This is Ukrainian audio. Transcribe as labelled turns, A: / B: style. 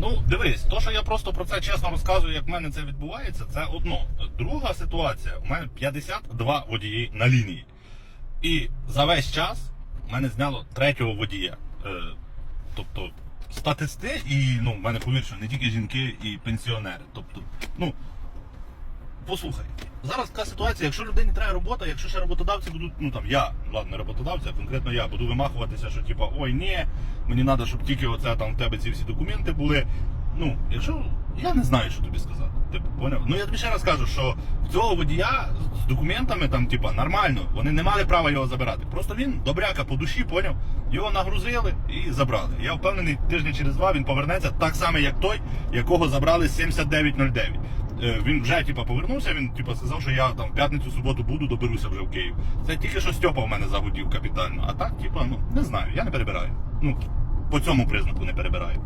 A: Ну, дивись, то, що я просто про це чесно розказую, як в мене це відбувається, це одно. Друга ситуація, у мене 52 водії на лінії. І за весь час в мене зняло третього водія. Е, тобто статисти, і ну, в мене повірше не тільки жінки і пенсіонери. Тобто, ну, послухай, зараз така ситуація, якщо людині треба робота, якщо ще роботодавці будуть, ну там я, ладно, а конкретно я буду вимахуватися, що типа, ой, ні, мені треба, щоб тільки оце там в тебе ці всі документи були. Ну, якщо я не знаю, що тобі сказати. Типу, поняв? Ну я тобі ще раз кажу, що в цього водія з документами там, типа, нормально, вони не мали права його забирати. Просто він добряка по душі, поняв? Його нагрузили і забрали. Я впевнений, тижня через два він повернеться так само, як той, якого забрали 7909. Е, Він вже типа повернувся. Він типа сказав, що я там в п'ятницю, суботу буду, доберуся вже в Київ. Це тільки що Стьопа в мене загудів капітально. А так, типа, ну не знаю, я не перебираю. Ну по цьому признаку не перебираю.